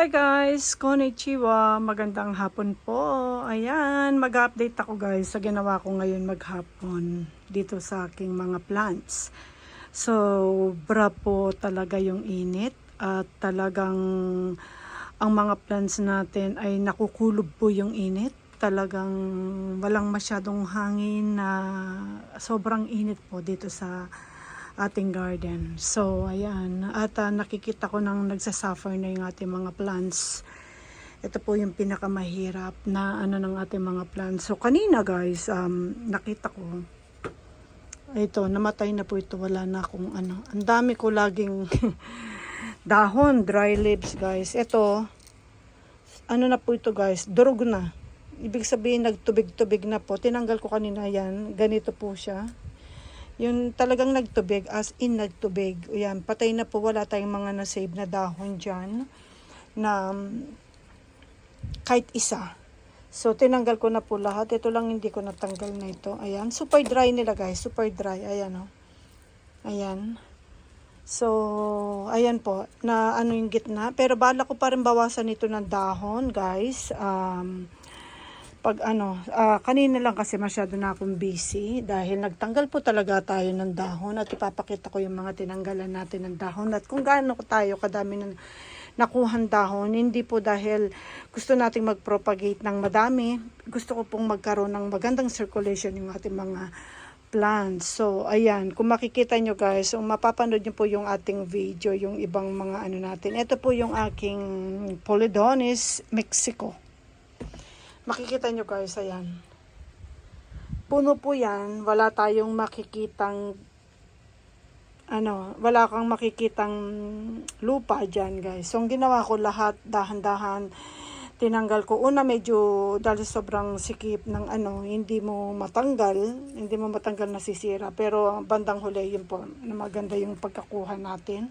Hi guys, konnichiwa, magandang hapon po. Ayan, mag-update ako guys sa ginawa ko ngayon maghapon dito sa aking mga plants. So, bra po talaga yung init at talagang ang mga plants natin ay nakukulob po yung init. Talagang walang masyadong hangin na sobrang init po dito sa ating garden. So, ayan. At ah, nakikita ko nang nagsasuffer na yung ating mga plants. Ito po yung pinakamahirap na ano ng ating mga plants. So, kanina guys, um, nakita ko, ito, namatay na po ito. Wala na akong ano. Ang dami ko laging dahon, dry leaves guys. Ito, ano na po ito guys, durog na. Ibig sabihin, nagtubig-tubig na po. Tinanggal ko kanina yan. Ganito po siya. Yung talagang nagtubig, as in nagtubig. Yan, patay na po, wala tayong mga na-save na dahon dyan na um, kahit isa. So, tinanggal ko na po lahat. Ito lang hindi ko natanggal na ito. Ayan, super dry nila guys, super dry. Ayan o. Ayan. So, ayan po, na ano yung gitna. Pero bala ko pa rin bawasan ito ng dahon, guys. Um, pag ano, ah, kanina lang kasi masyado na akong busy dahil nagtanggal po talaga tayo ng dahon at ipapakita ko yung mga tinanggalan natin ng dahon at kung gaano tayo kadami ng nakuhan dahon, hindi po dahil gusto nating mag-propagate ng madami, gusto ko pong magkaroon ng magandang circulation yung ating mga plants. So, ayan, kung makikita nyo guys, kung mapapanood nyo po yung ating video, yung ibang mga ano natin. Ito po yung aking Polydonis Mexico. Makikita nyo guys, ayan. Puno po yan, wala tayong makikitang ano, wala kang makikitang lupa dyan guys. So, ang ginawa ko lahat, dahan-dahan, tinanggal ko. Una medyo, dahil sobrang sikip ng ano, hindi mo matanggal, hindi mo matanggal nasisira. Pero ang bandang huli, yun po, na maganda yung pagkakuha natin.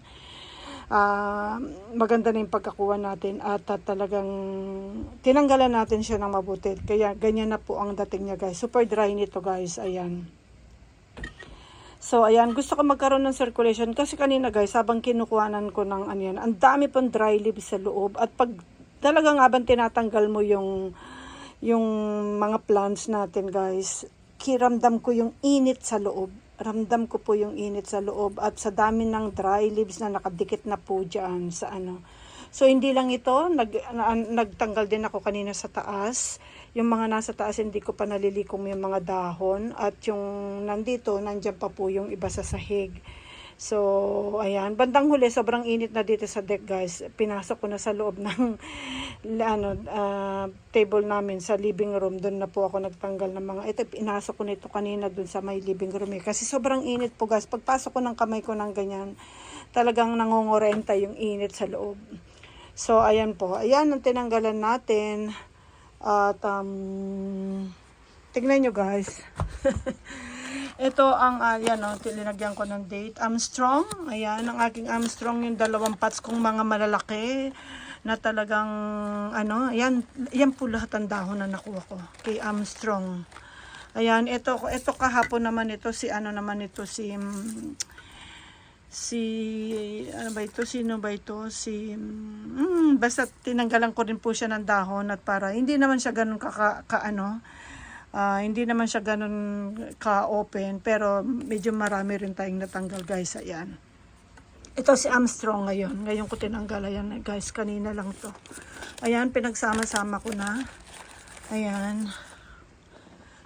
Ah, maganda na yung pagkakuha natin at, at talagang tinanggalan natin siya ng mabuti. Kaya ganyan na po ang dating niya guys. Super dry nito guys. Ayan. So, ayan, gusto ko magkaroon ng circulation kasi kanina guys, habang kinukuhanan ko ng ano yan, ang dami pang dry leaves sa loob at pag talagang habang tinatanggal mo yung yung mga plants natin guys, kiramdam ko yung init sa loob. Ramdam ko po yung init sa loob at sa dami ng dry leaves na nakadikit na po dyan sa ano. So, hindi lang ito, nag, na, nagtanggal din ako kanina sa taas. Yung mga nasa taas, hindi ko pa nalilikom yung mga dahon. At yung nandito, nandyan pa po yung iba sa sahig. So, ayan. Bandang huli, sobrang init na dito sa deck, guys. Pinasok ko na sa loob ng ano, ah, table namin sa living room. Doon na po ako nagtanggal ng mga... Ito, pinasok ko nito kanina doon sa may living room. Eh. Kasi sobrang init po, guys. Pagpasok ko ng kamay ko ng ganyan, talagang nangongorenta yung init sa loob. So, ayan po. Ayan ang tinanggalan natin. At, um, tignan nyo guys. Ito ang, uh, yan o, linagyan ko ng date. Armstrong. Ayan, ang aking Armstrong, yung dalawang pots kong mga malalaki na talagang, ano, ayan, yan po lahat ang dahon na nakuha ko kay Armstrong. Ayan, ito, ito kahapon naman ito, si ano naman ito, si, mm, si, ano ba ito, sino ba ito, si, mm, basta tinanggalan ko rin po siya ng dahon at para, hindi naman siya ganun ka, ka, ka Ah, hindi naman siya ganun ka-open, pero medyo marami rin tayong natanggal guys. Ayan. Ito si Armstrong ngayon. Ngayon ko tinanggal. Ayan guys, kanina lang to. Ayan, pinagsama-sama ko na. Ayan.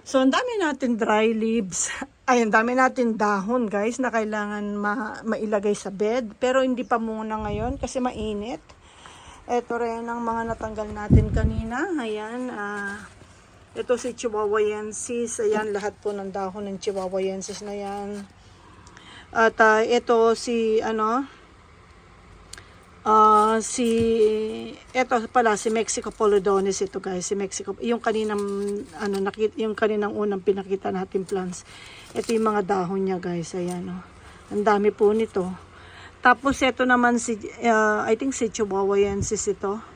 So, ang dami natin dry leaves. Ay, dami natin dahon guys na kailangan ma mailagay sa bed. Pero hindi pa muna ngayon kasi mainit. Ito rin ang mga natanggal natin kanina. Ayan, ah... Ito si Chihuahuayensis. Ayan, lahat po ng dahon ng Chihuahuayensis na yan. At uh, ito si, ano, ah si, ito pala, si Mexico Polodonis ito guys, si Mexico, yung kaninang, ano, nakit, yung kaninang unang pinakita natin plants. Ito yung mga dahon niya guys, ayan, oh. Ang dami po nito. Tapos ito naman si, uh, I think si Chihuahuayensis ito.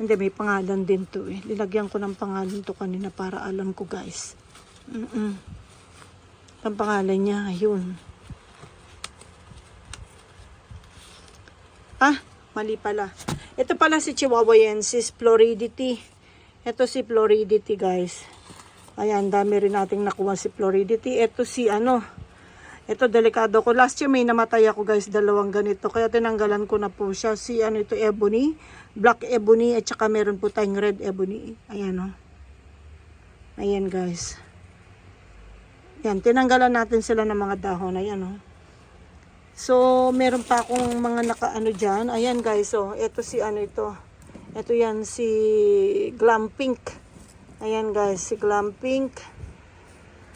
Hindi, may pangalan din to eh. Lilagyan ko ng pangalan to kanina para alam ko guys. Mm -mm. Ang pangalan niya, yun. Ah, mali pala. Ito pala si Chihuahuayensis floridity. Ito si floridity guys. Ayan, dami rin nating nakuha si floridity. Ito si ano, ito delikado ko. Last year may namatay ako guys, dalawang ganito. Kaya tinanggalan ko na po siya. Si ano ito, ebony, black ebony at saka meron po tayong red ebony. Ayan o. Ayan guys. Yan, tinanggalan natin sila ng mga dahon. Ayan o. So, meron pa akong mga nakaano dyan. Ayan guys, oh. Ito si ano ito. Ito yan si Glam Pink. Ayan guys, si Glam Pink.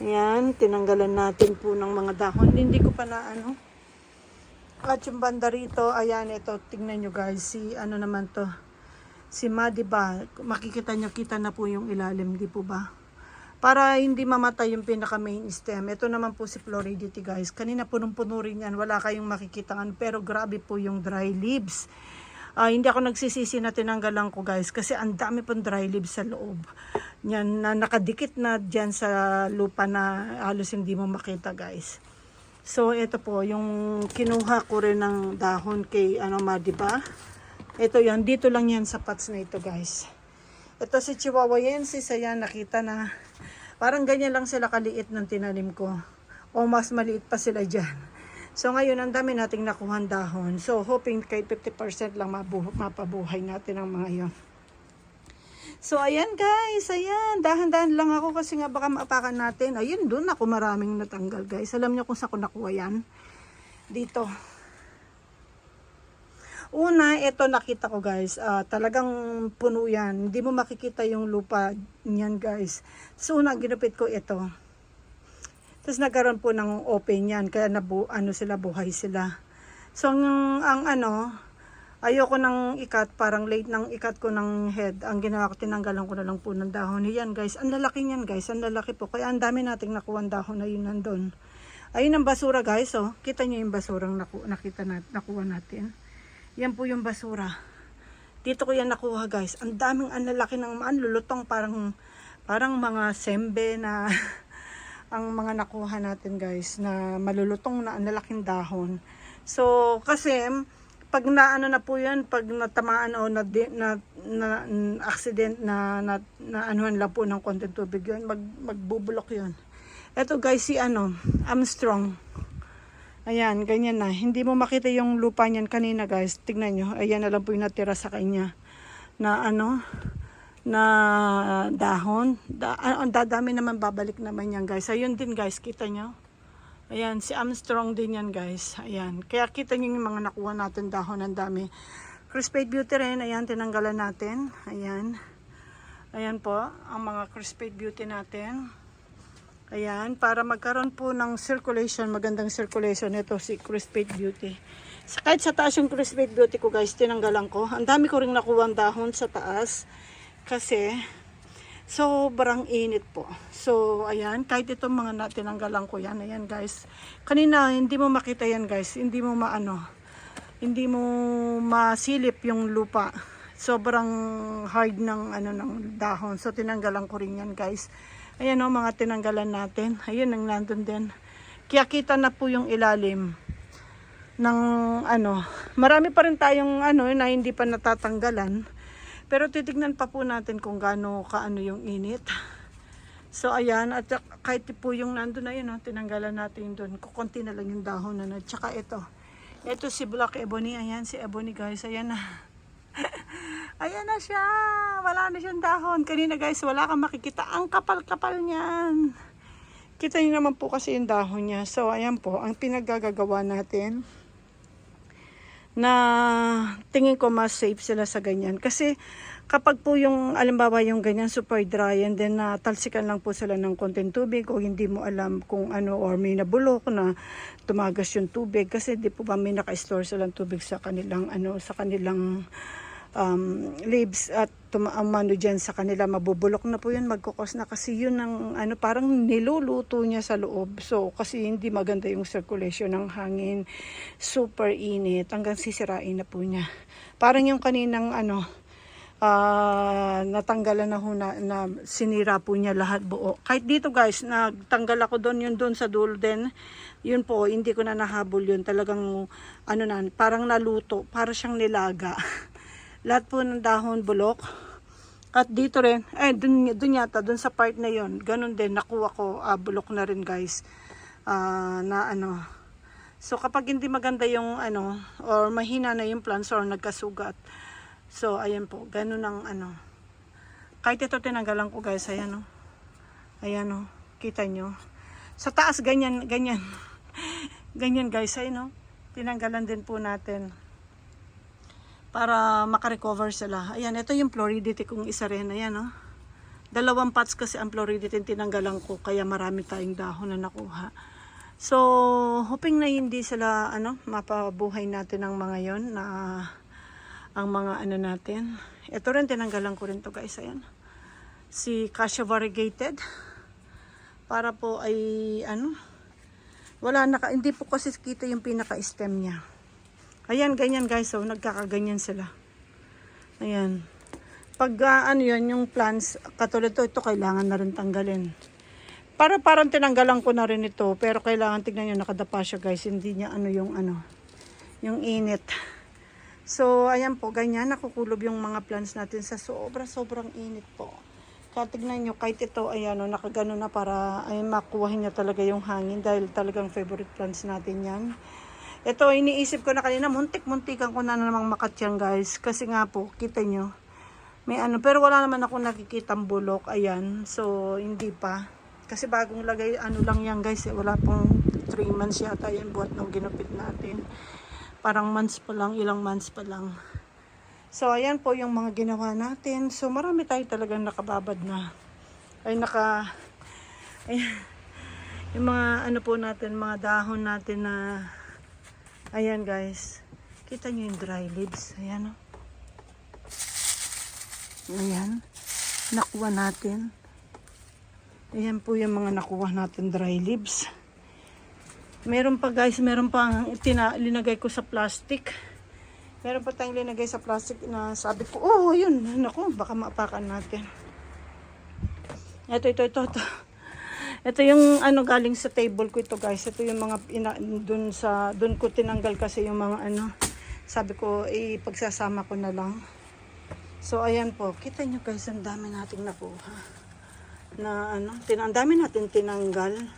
Ayan, tinanggalan natin po ng mga dahon. Hindi ko pa na ano. At yung banda rito, ayan ito, tingnan nyo guys, si ano naman to. Si Ma, di ba? Makikita nyo, kita na po yung ilalim, di po ba? Para hindi mamatay yung pinaka main stem. Ito naman po si Floridity guys. Kanina punong-puno rin yan. Wala kayong makikitaan. Pero grabe po yung dry leaves. Ah, hindi ako nagsisisi na tinanggalan ko guys. Kasi ang dami pong dry leaves sa loob. Yan na nakadikit na dyan sa lupa na halos hindi mo makita guys. So ito po yung kinuha ko rin ng dahon kay ano ma, di ba? Ito yan. Dito lang yan sa pots na ito guys. Ito si Chihuahuayensis, ayan, nakita na. Parang ganyan lang sila kaliit ng tinanim ko. O mas maliit pa sila dyan. So ngayon, ang dami nating nakuhan dahon. So hoping kay 50% lang mabu- mapabuhay natin ang mga yon. So ayan guys, ayan, dahan-dahan lang ako kasi nga baka maapakan natin. Ayun, doon ako maraming natanggal guys. Alam niyo kung saan ko nakuha yan? Dito. Una, ito nakita ko guys, ah, talagang puno yan. Hindi mo makikita yung lupa niyan guys. So una, ginupit ko ito. Tapos nagkaroon po ng open yan, kaya nabu, ano sila, buhay sila. So ang, ang ano, ayoko nang ikat, parang late nang ikat ko ng head. Ang ginawa ko, tinanggalan ko na lang po ng dahon. Yan guys, ang lalaki niyan guys, ang lalaki po. Kaya ang dami nating nakuha dahon na yun nandun. Ayun ang basura guys, oh. Kita niyo yung basurang naku nakita nat nakuha natin. Yan po yung basura. Dito ko yan nakuha guys. Ang daming ang lalaki ng maan lulutong parang parang mga sembe na ang mga nakuha natin guys na malulutong na ang lalaking dahon. So kasi pag naano na po yan, pag natamaan o na, na, na, na accident na, na, na anuhan lang po ng konting tubig yun, mag, magbubulok yun. Eto guys, si ano, Armstrong. Ayan, ganyan na. Hindi mo makita yung lupa niyan kanina guys. Tignan nyo. Ayan na lang po yung natira sa kanya. Na ano, na dahon. Da, ah, ang dadami naman babalik naman yan guys. Ayun din guys, kita nyo. Ayan, si Armstrong din yan guys. Ayan. Kaya kita nyo yung mga nakuha natin dahon. Ang dami. Crispate Beauty rin. Ayan, tinanggalan natin. Ayan. Ayan po, ang mga Crispate Beauty natin. Ayan, para magkaroon po ng circulation, magandang circulation, ito si Crispate Beauty. Kahit sa taas yung Crispate Beauty ko guys, tinanggalan ko. Ang dami ko rin nakuha ang dahon sa taas. Kasi, sobrang init po. So, ayan, kahit itong mga na, tinanggalan ko yan. Ayan guys. Kanina, hindi mo makita yan guys. Hindi mo maano. Hindi mo masilip yung lupa. Sobrang hard ng ano ng dahon. So, tinanggalan ko rin yan guys. Ayan o, mga tinanggalan natin. Ayun, ang nandun din. Kaya kita na po yung ilalim ng ano. Marami pa rin tayong ano na hindi pa natatanggalan. Pero titignan pa po natin kung gaano kaano yung init. So ayan, at kahit po yung nandun na yun, oh, tinanggalan natin doon. Kukunti na lang yung dahon na. Tsaka ito. Ito si Black Ebony. Ayan si Ebony guys. Ayan na. Ayan na siya. Wala na siyang dahon. Kanina guys, wala kang makikita. Ang kapal-kapal niyan. Kita niyo naman po kasi yung dahon niya. So, ayan po. Ang pinaggagawa natin na tingin ko mas safe sila sa ganyan. Kasi kapag po yung, alimbawa yung ganyan super dry and then na talsikan lang po sila ng konting tubig o hindi mo alam kung ano or may nabulok na tumagas yung tubig kasi di po ba may naka-store silang tubig sa kanilang ano sa kanilang um, leaves at tumaamano dyan sa kanila, mabubulok na po yun, magkukos na kasi yun ang ano, parang niluluto niya sa loob. So, kasi hindi maganda yung circulation ng hangin, super init, hanggang sisirain na po niya. Parang yung kaninang ano, ah, natanggalan na na, na sinira po niya lahat buo. Kahit dito guys, nagtanggal ako doon, yun doon sa dulo din. Yun po, hindi ko na nahabol yun. Talagang, ano na, parang naluto, para siyang nilaga. Lahat po ng dahon bulok. At dito rin, eh, dun, dun yata, dun sa part na yon ganun din, nakuha ko, ah, bulok na rin guys. Ah, na ano, so kapag hindi maganda yung ano, or mahina na yung plants or nagkasugat, so ayan po, ganun ang ano. Kahit ito tinanggalan ko guys, ayan o. Ayan o, kita nyo. Sa taas, ganyan, ganyan. ganyan guys, ayan o. Tinanggalan din po natin para makarecover sila. Ayan, ito yung floridity kong isa rin. Ayan, oh. Dalawang pots kasi ang floridity tinanggalan ko, kaya marami tayong dahon na nakuha. So, hoping na hindi sila, ano, mapabuhay natin ang mga yon na ang mga ano natin. Ito rin, tinanggalan ko rin to guys. Ayan. Si Cassia Variegated. Para po ay, ano, wala naka, hindi po kasi kita yung pinaka-stem niya. Ayan, ganyan guys. So, nagkakaganyan sila. Ayan. Pag ah, ano yun, yung plants, katulad to, ito kailangan na rin tanggalin. Para parang tinanggalan ko na rin ito, pero kailangan tignan nyo, nakadapa siya guys. Hindi niya ano yung ano, yung init. So, ayan po, ganyan, nakukulob yung mga plants natin sa sobra-sobrang init po. Kaya tignan nyo, kahit ito, ayan o, nakagano na para ay makuha niya talaga yung hangin dahil talagang favorite plants natin yan. Ito, iniisip ko na kanina, muntik-muntikan ko na namang makatyan guys. Kasi nga po, kita nyo, may ano, pero wala naman ako nakikitang bulok, ayan. So, hindi pa. Kasi bagong lagay, ano lang yan guys, eh, wala pong 3 months yata yan buhat nung ginupit natin. Parang months pa lang, ilang months pa lang. So, ayan po yung mga ginawa natin. So, marami tayo talagang nakababad na. Ay, naka... Ayan. Yung mga ano po natin, mga dahon natin na... Ayan guys. Kita nyo yung dry leaves. Ayan o. Ayan. Nakuha natin. Ayan po yung mga nakuha natin dry leaves. Meron pa guys, meron pa ang itina, linagay ko sa plastic. Meron pa tayong linagay sa plastic na sabi ko, oh, yun, naku, baka maapakan natin. Ito, ito, ito, ito. Ito yung ano galing sa table ko ito guys. Ito yung mga ina, dun sa dun ko tinanggal kasi yung mga ano. Sabi ko eh pagsasama ko na lang. So ayan po, kita nyo guys, ang dami nating nakuha. Na ano, tin ang dami natin tinanggal.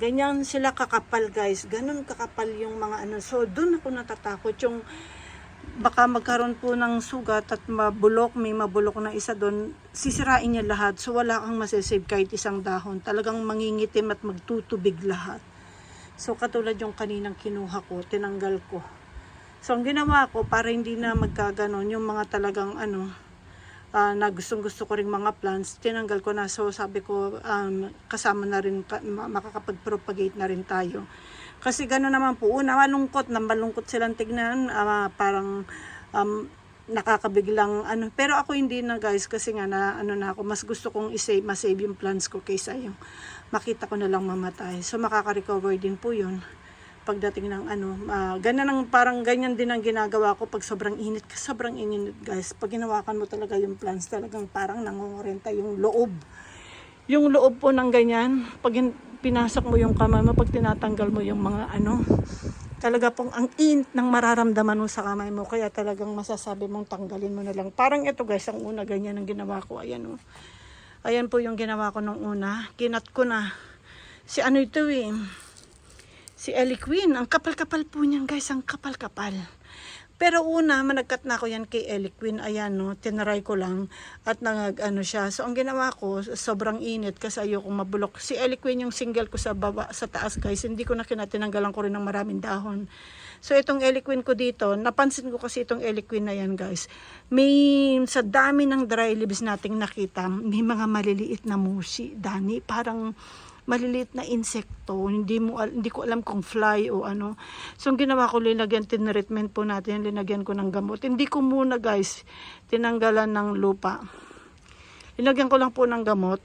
Ganyan sila kakapal guys. Ganun kakapal yung mga ano. So dun ako natatakot yung baka magkaroon po ng sugat at mabulok, may mabulok na isa doon, sisirain niya lahat. So wala kang masisave kahit isang dahon. Talagang mangingitim at magtutubig lahat. So katulad yung kaninang kinuha ko, tinanggal ko. So ang ginawa ko para hindi na magkaganon, yung mga talagang ano, ah, na gustong gusto ko ring mga plants, tinanggal ko na. So sabi ko, um, kasama na rin, ka- ma- makakapag-propagate na rin tayo. Kasi gano'n naman po, una malungkot, malungkot silang tignan, ah, parang um, nakakabiglang ano. Pero ako hindi na guys, kasi nga na ano na ako, mas gusto kong isave, masave yung plants ko kaysa yung makita ko na lang mamatay. So makaka-recover din po yun pagdating ng ano, ah, ganyan ang parang ganyan din ang ginagawa ko pag sobrang init, sobrang init guys. Pag ginawakan mo talaga yung plants, talagang parang nangongorenta yung loob. Yung loob po ng ganyan, pag pinasok mo yung kamay mo, pag tinatanggal mo yung mga ano, talaga pong ang init ng mararamdaman mo sa kamay mo, kaya talagang masasabi mong tanggalin mo na lang. Parang ito guys, ang una ganyan ang ginawa ko, ayan o. Ayan po yung ginawa ko nung una, kinat ko na. Si ano ito eh, Si Ellie Queen, ang kapal-kapal po niyan guys, ang kapal-kapal. Pero una, managkat na ako yan kay Ellie Queen. Ayan no, tinaray ko lang at nag ano siya. So ang ginawa ko, sobrang init kasi ayoko mabulok. Si Ellie Queen yung single ko sa baba, sa taas guys. Hindi ko na kinatinanggalan ko rin ng maraming dahon. So itong Ellie Queen ko dito, napansin ko kasi itong Ellie Queen na yan guys. May sa dami ng dry leaves nating nakita, may mga maliliit na mushi, Dani. Parang maliliit na insekto, hindi mo hindi ko alam kung fly o ano. So ang ginawa ko linagyan tinreatment po natin, linagyan ko ng gamot. Hindi ko muna guys tinanggalan ng lupa. Linagyan ko lang po ng gamot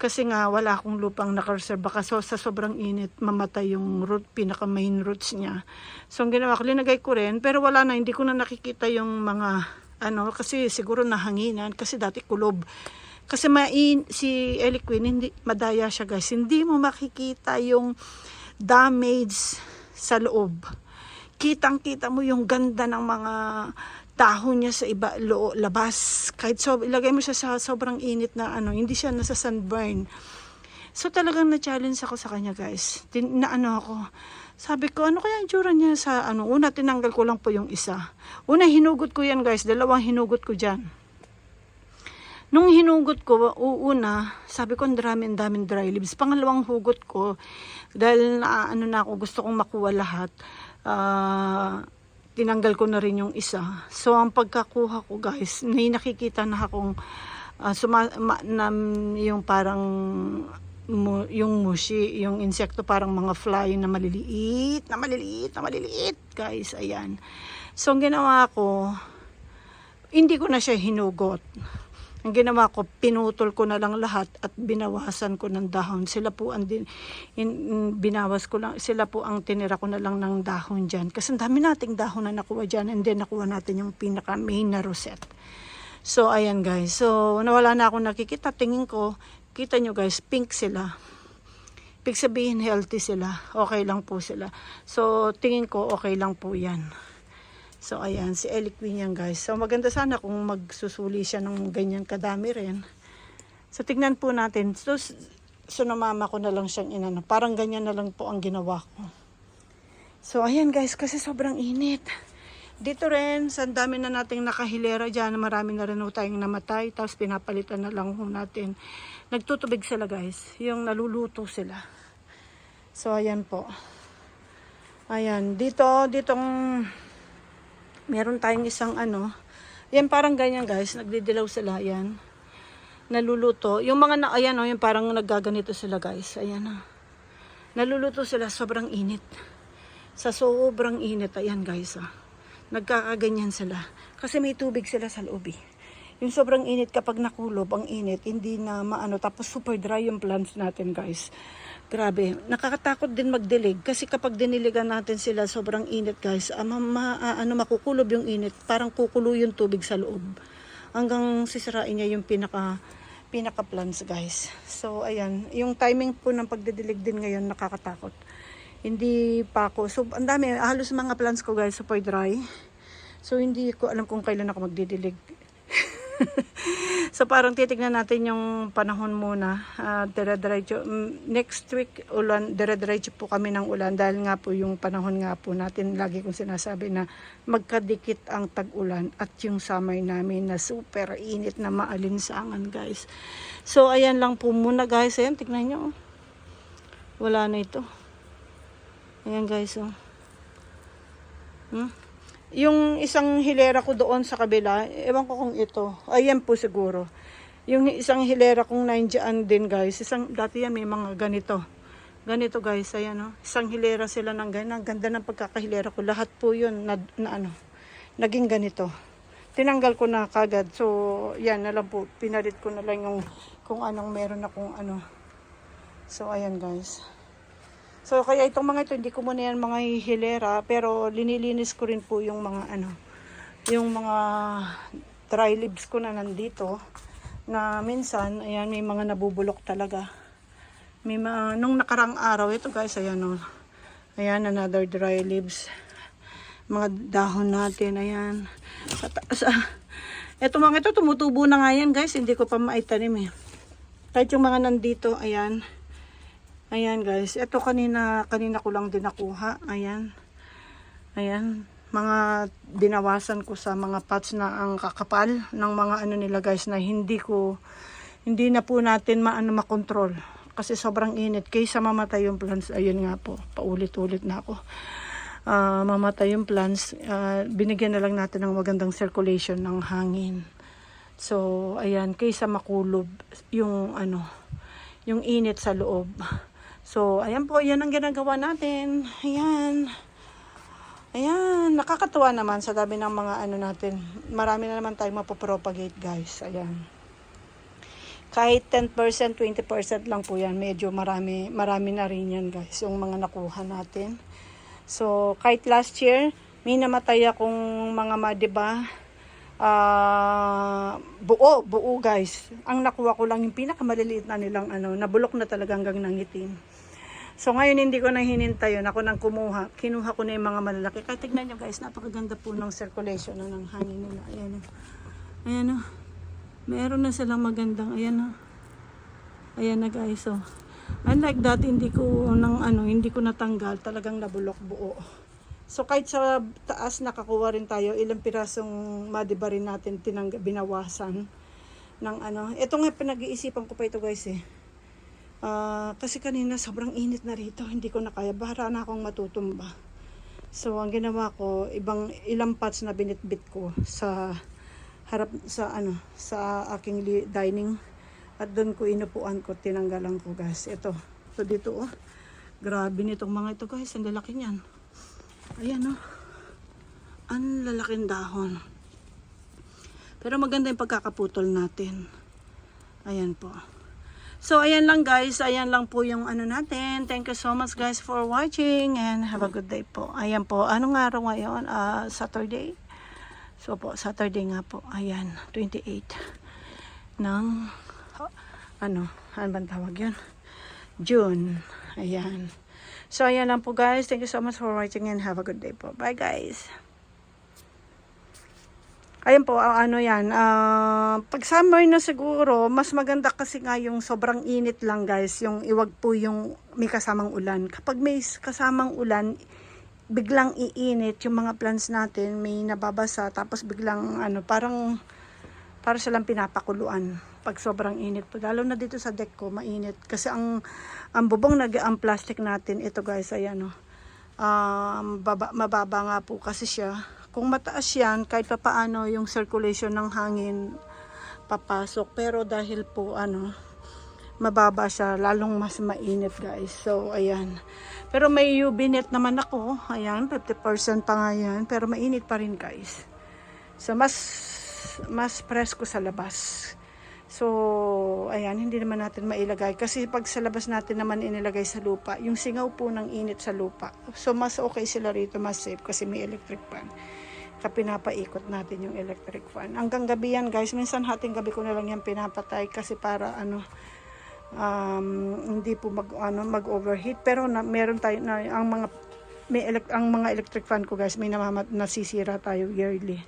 kasi nga wala akong lupang nakareserve baka so, sa sobrang init mamatay yung root pinaka main roots niya. So ang ginawa ko linagay ko rin pero wala na hindi ko na nakikita yung mga ano kasi siguro nahanginan kasi dati kulob. Kasi main, si Ellie Queen, hindi, madaya siya guys. Hindi mo makikita yung damage sa loob. Kitang-kita mo yung ganda ng mga dahon niya sa iba loo, labas. Kahit so, ilagay mo siya sa sobrang init na ano, hindi siya nasa sunburn. So talagang na-challenge ako sa kanya guys. Tin, na ano ako. Sabi ko, ano kaya ang tsura niya sa ano? Una, tinanggal ko lang po yung isa. Una, hinugot ko yan guys. Dalawang hinugot ko dyan. Nung hinugot ko, uuna, sabi ko, ang dami, ang daming dry leaves. Pangalawang hugot ko, dahil na, ano na ako, gusto kong makuha lahat, ah, tinanggal ko na rin yung isa. So, ang pagkakuha ko, guys, may nakikita na akong, ah, suma, ma, na, yung parang, mu, yung mushi, yung insekto, parang mga fly na maliliit, na maliliit, na maliliit, guys, ayan. So, ang ginawa ko, hindi ko na siya hinugot. Ang ginawa ko, pinutol ko na lang lahat at binawasan ko ng dahon. Sila po ang din, in, in- binawas ko lang, sila po ang tinira ko na lang ng dahon dyan. Kasi ang dami nating dahon na nakuha dyan and then nakuha natin yung pinaka main na rosette. So, ayan guys. So, nawala na akong nakikita. Tingin ko, kita nyo guys, pink sila. Ibig sabihin, healthy sila. Okay lang po sila. So, tingin ko, okay lang po yan. So, ayan, si Ellie Queen yan, guys. So, maganda sana kung magsusuli siya ng ganyan kadami rin. So, tignan po natin. So, so namama ko na lang siyang inano. Parang ganyan na lang po ang ginawa ko. So, ayan, guys, kasi sobrang init. Dito rin, sa dami na nating nakahilera dyan, marami na rin tayong namatay, tapos pinapalitan na lang ho natin. Nagtutubig sila, guys. Yung naluluto sila. So, ayan po. Ayan, dito, ditong meron tayong isang ano, yan parang ganyan guys, nagdidilaw sila, yan. Naluluto. Yung mga na, ayan o, yung parang naggaganito sila guys, ayan o. Naluluto sila, sobrang init. Sa sobrang init, ayan guys o. Nagkakaganyan sila. Kasi may tubig sila sa loob eh. Yung sobrang init kapag nakulob, ang init, hindi na maano. Tapos super dry yung plants natin guys. Grabe. Nakakatakot din magdilig. Kasi kapag diniligan natin sila, sobrang init guys. Ah, ma, ma- ah, ano, makukulob yung init. Parang kukulo yung tubig sa loob. Hanggang sisirain niya yung pinaka pinaka plants guys. So ayan, yung timing po ng pagdidilig din ngayon nakakatakot. Hindi pa ako. So ang dami, halos mga plants ko guys super dry. So hindi ko alam kung kailan ako magdidilig. so parang titignan natin yung panahon muna. Uh, dire-diretso. Mm, next week ulan, dire-diretso po kami ng ulan dahil nga po yung panahon nga po natin lagi kong sinasabi na magkadikit ang tag-ulan at yung summer namin na super init na maalinsangan guys. So ayan lang po muna guys. Ayan, tignan nyo. oh. Wala na ito. Ayan guys. Oh. Hmm? Yung isang hilera ko doon sa kabila, ewan ko kung ito. Ayan po siguro. Yung isang hilera kong nandiyan din guys. Isang, dati yan may mga ganito. Ganito guys, ayan o. Isang hilera sila ng ganyan. Ang ganda ng pagkakahilera ko. Lahat po yun na, na ano, naging ganito. Tinanggal ko na kagad. So, yan na lang po. Pinalit ko na lang yung kung anong meron akong ano. So, ayan guys. So kaya itong mga ito, hindi ko muna yan mga hilera, pero linilinis ko rin po yung mga ano, yung mga dry leaves ko na nandito, na minsan, ayan, may mga nabubulok talaga. May mga, nung nakarang araw, ito guys, ayan o, ayan, another dry leaves. Mga dahon natin, ayan. Sa taas, ah. Ito mga ito, tumutubo na nga yan guys, hindi ko pa maitanim eh. Kahit yung mga nandito, ayan. Ayan guys, ito kanina kanina ko lang din nakuha. Ayan. Ayan, mga binawasan ko sa mga pots na ang kakapal ng mga ano nila guys na hindi ko hindi na po natin maano makontrol kasi sobrang init kaysa mamatay yung plants. Ayun nga po, paulit-ulit na ako. Ah, mamatay yung plants, ah, binigyan na lang natin ng magandang circulation ng hangin. So, ayan, kaysa makulob yung ano, yung init sa loob. So, ayan po, yan ang ginagawa natin. Ayan. Ayan, nakakatuwa naman sa dami ng mga ano natin. Marami na naman tayong mapopropagate, guys. Ayan. Kahit 10%, 20% lang po yan. Medyo marami, marami na rin yan, guys. Yung mga nakuha natin. So, kahit last year, may namatay akong mga ma, Ah, buo, buo guys. Ang nakuha ko lang yung pinakamaliliit na nilang ano, nabulok na talaga hanggang nangitim. So ngayon hindi ko na hinintay yun. Ako nang kumuha. Kinuha ko na yung mga malalaki. Kaya tignan nyo guys, napakaganda po ng circulation no, ng hangin nila. Ayan o. Ayan o. Meron na silang magandang, ayan o. Ayan na guys o. Unlike dati, hindi ko nang ano, hindi ko natanggal. Talagang nabulok buo. So kahit sa taas nakakuha rin tayo, ilang pirasong madiba rin natin tinang binawasan ng ano. Ito nga pinag-iisipan ko pa ito guys eh. Ah, kasi kanina sobrang init na rito, hindi ko na kaya. Bahara na akong matutumba. So ang ginawa ko, ibang ilang pots na binitbit ko sa harap sa ano sa aking dining at doon ko inupuan ko tinanggalan ko guys ito ito dito oh grabe nitong mga ito guys ang lalaki niyan ayan oh ang lalaking dahon pero maganda yung pagkakaputol natin ayan po So, ayan lang guys. Ayan lang po yung ano natin. Thank you so much guys for watching and have a good day po. Ayan po. Anong araw ngayon? Ah, Saturday? So po, Saturday nga po. Ayan, 28 ng ano, ano bang tawag yun? June. Ayan. So, ayan lang po guys. Thank you so much for watching and have a good day po. Bye guys. Ayan po, ah, ano yan, ah, pag summer na siguro, mas maganda kasi nga yung sobrang init lang guys, yung iwag po yung may kasamang ulan. Kapag may kasamang ulan, biglang iinit yung mga plants natin, may nababasa, tapos biglang ano, parang para silang pinapakuluan pag sobrang init po. Lalo na dito sa deck ko, mainit. Kasi ang, ang bubong nag ang plastic natin, ito guys, ayan o. Um, baba, mababa nga po kasi siya. Kung mataas yan, kahit pa paano yung circulation ng hangin papasok. Pero dahil po ano, mababa siya, lalong mas mainit guys. So, ayan. Pero may UV net naman ako. Ayan, 50% pa nga yan. Pero mainit pa rin guys. So, mas, mas presko sa labas. So, ayan, hindi naman natin mailagay. Kasi pag sa labas natin naman inilagay sa lupa, yung singaw po ng init sa lupa. So, mas okay sila rito, mas safe kasi may electric fan. Kaya pinapaikot natin yung electric fan. Hanggang gabi yan guys. Minsan hating gabi ko na lang yan pinapatay kasi para ano, um, hindi po mag ano mag overheat pero na, meron tayo na ang mga may elec- ang mga electric fan ko guys may namamat nasisira tayo yearly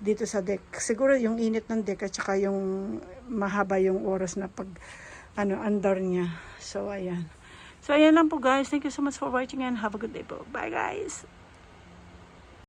dito sa deck. Siguro yung init ng deck at saka yung mahaba yung oras na pag ano under niya. So ayan. So ayan lang po guys. Thank you so much for watching and have a good day po. Bye guys